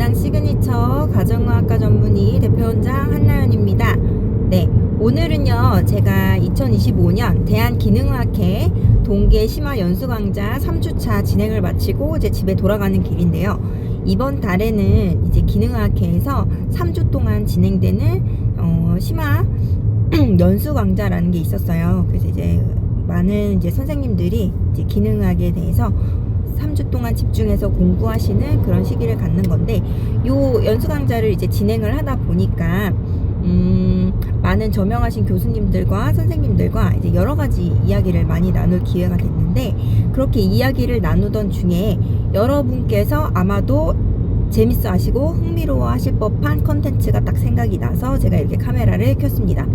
건당 시그니처 가정의학과 전문의 대표원장 한나연입니다. 네, 오늘은요, 제가 2025년 대한기능의학회 동계 심화 연수 강좌 3주차 진행을 마치고 이제 집에 돌아가는 길인데요. 이번 달에는 이제 기능의학회에서 3주 동안 진행되는 어, 심화 연수 강좌라는 게 있었어요. 그래서 이제 많은 이제 선생님들이 이제 기능의학에 대해서 3주 동안 집중해서 공부하시는 그런 시기를 갖는 건데 요 연수 강좌를 이제 진행을 하다 보니까 음, 많은 저명하신 교수님들과 선생님들과 이제 여러 가지 이야기를 많이 나눌 기회가 됐는데 그렇게 이야기를 나누던 중에 여러분께서 아마도 재밌어 하시고 흥미로워 하실 법한 컨텐츠가 딱 생각이 나서 제가 이렇게 카메라를 켰습니다.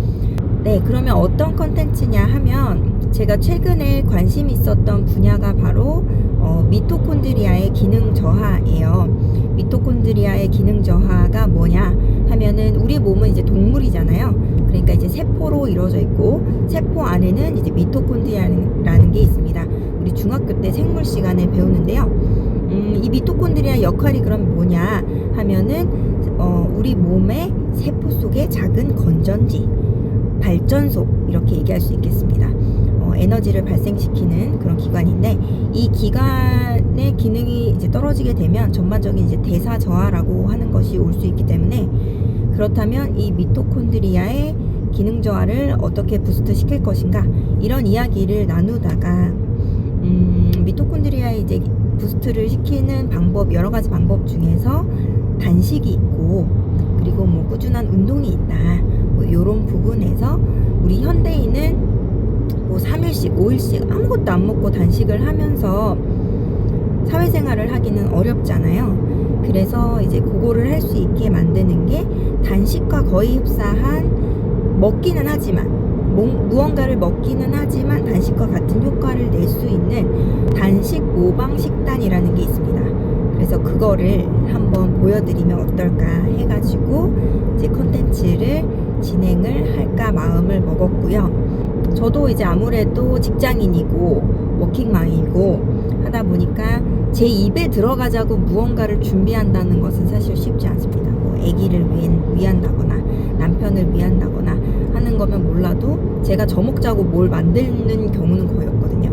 네, 그러면 어떤 컨텐츠냐 하면 제가 최근에 관심 있었던 분야가 바로 어, 미토콘드리아의 기능 저하예요. 미토콘드리아의 기능 저하가 뭐냐 하면은 우리 몸은 이제 동물이잖아요. 그러니까 이제 세포로 이루어져 있고 세포 안에는 이제 미토콘드리아라는 게 있습니다. 우리 중학교 때 생물 시간에 배우는데요. 음, 이 미토콘드리아 역할이 그럼 뭐냐 하면은 어, 우리 몸의 세포 속의 작은 건전지, 발전소 이렇게 얘기할 수 있겠습니다. 어, 에너지를 발생시키는 그런 기관인데 이 기관의 기능이 이제 떨어지게 되면 전반적인 이제 대사 저하라고 하는 것이 올 수 있기 때문에 그렇다면 이 미토콘드리아의 기능 저하를 어떻게 부스트 시킬 것인가? 이런 이야기를 나누다가 음, 미토콘드리아의 이제 부스트를 시키는 방법 여러 가지 방법 중에서 단식이 있고 그리고 뭐 꾸준한 운동이 있다. 뭐 이런 부분에서 우리 현대인은 뭐 3일씩 5일씩 아무것도 안 먹고 단식을 하면서 사회생활을 하기는 어렵잖아요 그래서 이제 그거를 할 수 있게 만드는 게 단식과 거의 흡사한 먹기는 하지만 뭐- 무언가를 먹기는 하지만 단식과 같은 효과를 낼 수 있는 단식 모방 식단이라는 게 있습니다. 그래서 그거를 한번 보여드리면 어떨까 해가지고 이제 컨텐츠를 진행을 할까 마음을 먹었고요. 저도 이제 아무래도 직장인이고 워킹맘이고 하다 보니까 제 입에 들어가자고 무언가를 준비한다는 것은 사실 쉽지 않습니다. 뭐 아기를 위한, 위한다거나 남편을 위한다거나 하는 거면 몰라도 제가 저 먹자고 뭘 만드는 경우는 거의 없거든요.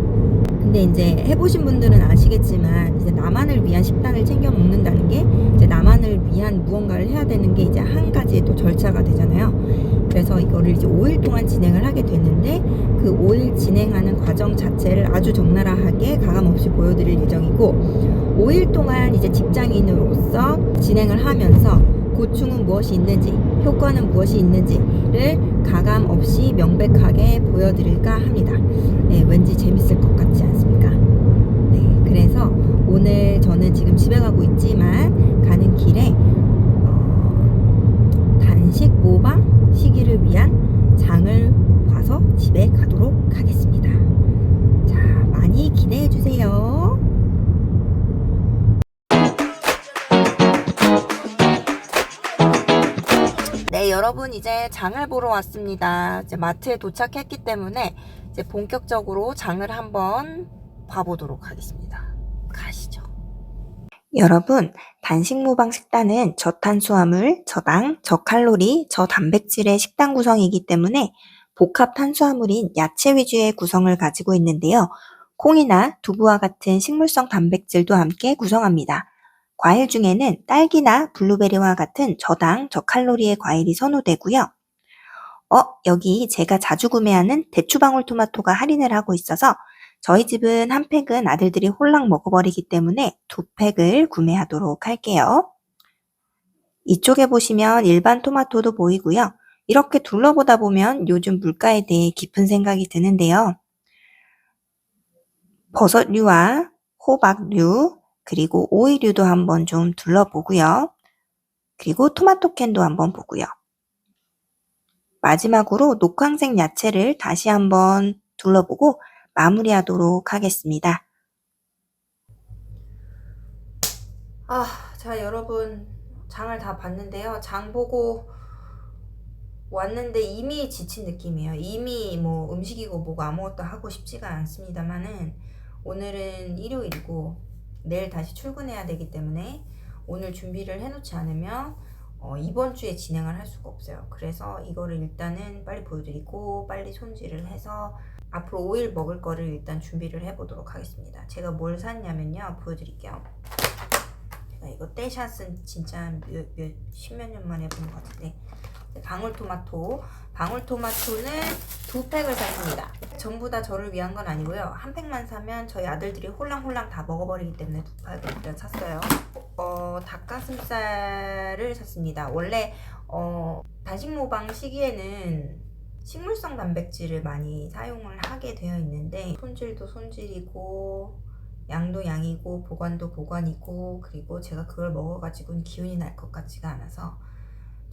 근데 이제 해보신 분들은 아시겠지만 이제 나만을 위한 식단을 챙겨 먹는다는 게 이제 나만을 위한 무언가를 해야 되는 게 이제 한 가지의 또 절차가 되잖아요. 그래서 이거를 이제 5일 동안 진행을 하게 됐는데 그 5일 진행하는 과정 자체를 아주 적나라하게 가감 없이 보여드릴 예정이고 5일 동안 이제 직장인으로서 진행을 하면서 고충은 무엇이 있는지 효과는 무엇이 있는지를 가감 없이 명백하게 보여드릴까 합니다. 네, 왠지 재밌을 것 같지 않습니까? 네, 그래서 오늘 저는 지금 집에 가고 있지만 가는 길에 어, 단식 모방 여러분 이제 장을 보러 왔습니다. 이제 마트에 도착했기 때문에 이제 본격적으로 장을 한번 봐보도록 하겠습니다. 가시죠. 여러분, 단식 모방 식단은 저탄수화물, 저당, 저칼로리, 저단백질의 식단 구성이기 때문에 복합 탄수화물인 야채 위주의 구성을 가지고 있는데요. 콩이나 두부와 같은 식물성 단백질도 함께 구성합니다. 과일 중에는 딸기나 블루베리와 같은 저당, 저칼로리의 과일이 선호되고요. 어, 여기 제가 자주 구매하는 대추방울 토마토가 할인을 하고 있어서 저희 집은 한 팩은 아들들이 홀랑 먹어버리기 때문에 두 팩을 구매하도록 할게요. 이쪽에 보시면 일반 토마토도 보이고요. 이렇게 둘러보다 보면 요즘 물가에 대해 깊은 생각이 드는데요. 버섯류와 호박류, 그리고 오이류도 한번 좀 둘러보고요. 그리고 토마토 캔도 한번 보고요. 마지막으로 녹황색 야채를 다시 한번 둘러보고 마무리하도록 하겠습니다. 아, 자 여러분 장을 다 봤는데요. 장 보고 왔는데 이미 지친 느낌이에요. 이미 뭐 음식이고 뭐고 아무것도 하고 싶지가 않습니다만은 오늘은 일요일이고 내일 다시 출근해야 되기 때문에 오늘 준비를 해놓지 않으면 어, 이번 주에 진행을 할 수가 없어요. 그래서 이거를 일단은 빨리 보여드리고 빨리 손질을 해서 앞으로 5일 먹을 거를 일단 준비를 해보도록 하겠습니다. 제가 뭘 샀냐면요. 보여드릴게요. 제가 이거 떼샷은 진짜 몇, 몇, 십몇 년 만에 본 것 같은데 방울토마토 방울토마토는 두 팩을 샀습니다. 전부 다 저를 위한 건 아니고요. 한 팩만 사면 저희 아들들이 홀랑홀랑 다 먹어버리기 때문에 두 팩을 일단 샀어요. 어, 닭가슴살을 샀습니다. 원래 어, 단식 모방 시기에는 식물성 단백질을 많이 사용을 하게 되어 있는데 손질도 손질이고 양도 양이고 보관도 보관이고 그리고 제가 그걸 먹어가지고는 기운이 날 것 같지가 않아서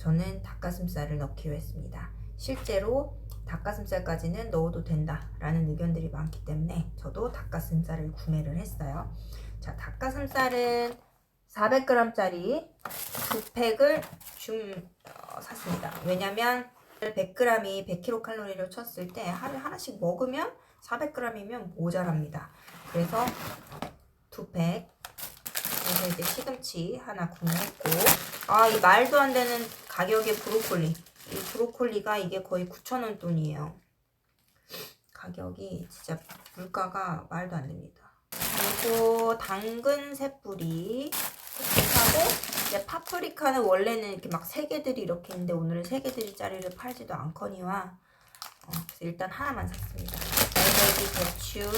저는 닭가슴살을 넣기로 했습니다. 실제로 닭가슴살까지는 넣어도 된다라는 의견들이 많기 때문에 저도 닭가슴살을 구매를 했어요. 자, 닭가슴살은 400g짜리 두 팩을 줌 어, 샀습니다. 왜냐면 100g이 100kcal를 쳤을 때 하루에 하나씩 먹으면 400g이면 모자랍니다. 그래서 두 팩. 그래서 이제 시금치 하나 구매했고, 아, 이 말도 안 되는 가격의 브로콜리. 이 브로콜리가 이게 거의 9,000원 돈이에요. 가격이 진짜 물가가 말도 안 됩니다. 그리고 당근 세 뿌리 이렇게 사고 이제 파프리카는 원래는 이렇게 막 세 개들이 이렇게 있는데 오늘은 세 개들이 짜리를 팔지도 않거니와 어, 일단 하나만 샀습니다. 날배기 배추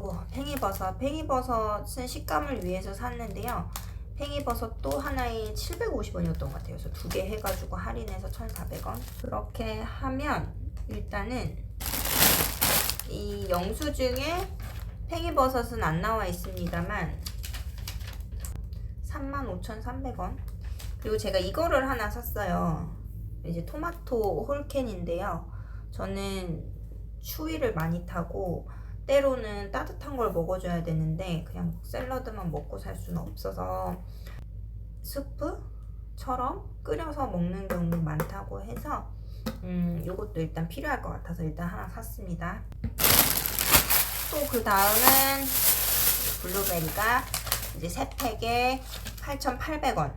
요거 팽이버섯 팽이버섯은 식감을 위해서 샀는데요. 팽이버섯도 하나에 750원이었던 것 같아요. 그래서 두 개 해가지고 할인해서 1,400원. 그렇게 하면 일단은 이 영수증에 팽이버섯은 안 나와 있습니다만 35,300원. 그리고 제가 이거를 하나 샀어요. 이제 토마토 홀캔인데요. 저는 추위를 많이 타고 때로는 따뜻한 걸 먹어줘야 되는데 그냥 샐러드만 먹고 살 수는 없어서 스프처럼 끓여서 먹는 경우 많다고 해서 음, 요것도 일단 필요할 것 같아서 일단 하나 샀습니다. 또 그 다음은 블루베리가 이제 세 팩에 8,800원.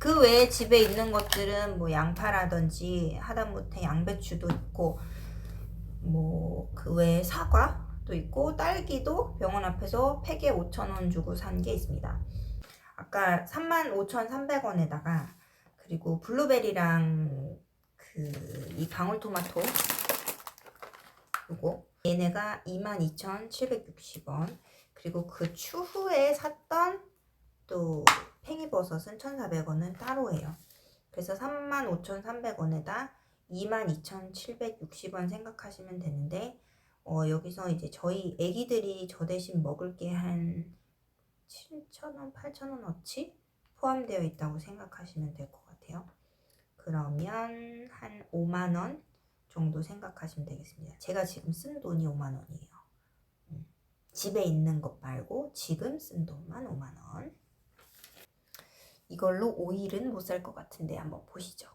그 외에 집에 있는 것들은 뭐 양파라든지 하다못해 양배추도 있고 뭐 그 외에 사과 도 있고 딸기도 병원 앞에서 팩에 5,000원 주고 산 게 있습니다. 아까 35,300원에다가 그리고 블루베리랑 그 이 방울토마토 요거 얘네가 22,760원 그리고 그 추후에 샀던 또 팽이버섯은 1,400원은 따로예요. 그래서 35,300원에다 22,760원 생각하시면 되는데 어, 여기서 이제 저희 애기들이 저 대신 먹을 게 한 7,000원, 8,000원 어치 포함되어 있다고 생각하시면 될 것 같아요. 그러면 한 5만 원 정도 생각하시면 되겠습니다. 제가 지금 쓴 돈이 5만 원이에요. 음. 집에 있는 것 말고 지금 쓴 돈만 5만 원. 이걸로 오일은 못 살 것 같은데 한번 보시죠.